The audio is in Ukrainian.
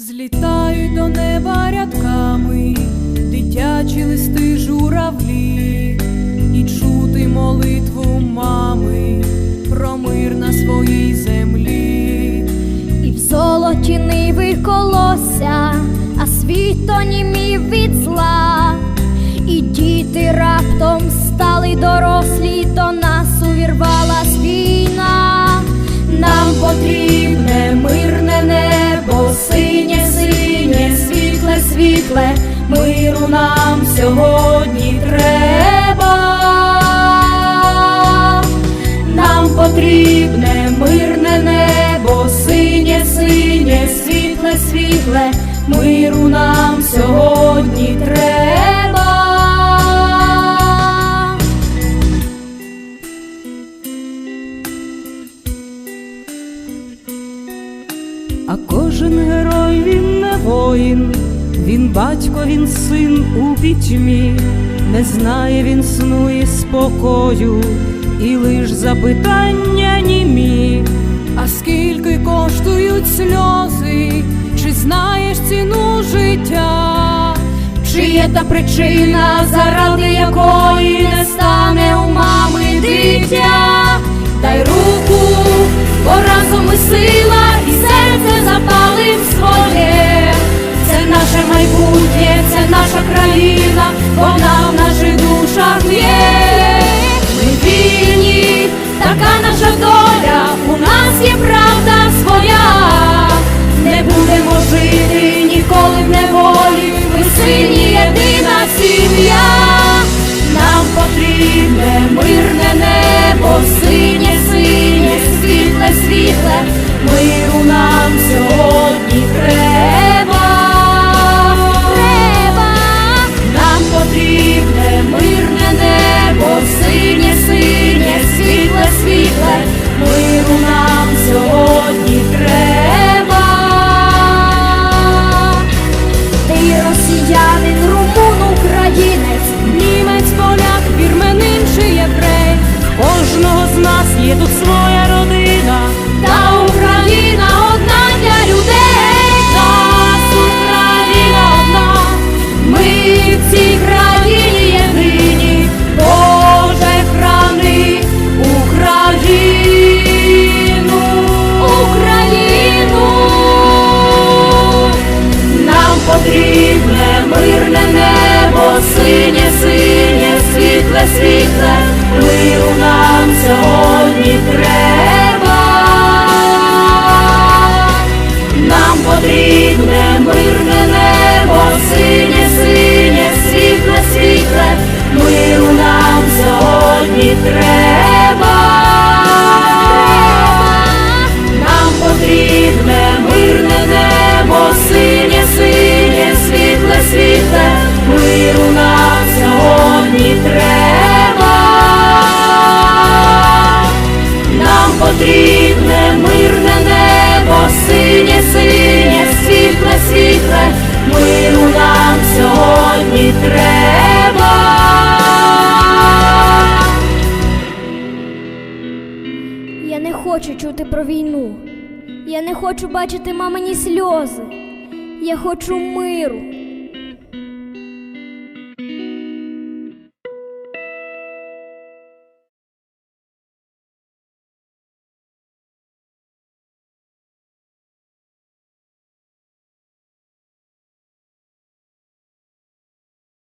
Злітають до неба рядками дитячі листи журавлі, і чути молитву мами про мир на своїй землі. І в золоті ниви колося, а світ онімів від зла. І діти раптом стали дорослі, нам сьогодні треба. Нам потрібне мирне небо, синє, синє, світле, світле, миру нам сьогодні треба. А кожен герой він не воїн, він батько, він син у пітьмі, не знає він сну і спокою, і лиш запитання німі. А скільки коштують сльози, чи знаєш ціну життя? Чи є та причина, заради якої не стане у мами дитя? Дай руку, бо разом ми сила, One росіянин, румун, українець, світле, Я не хочу чути про війну. Я не хочу бачити мамині сльози. Я хочу миру,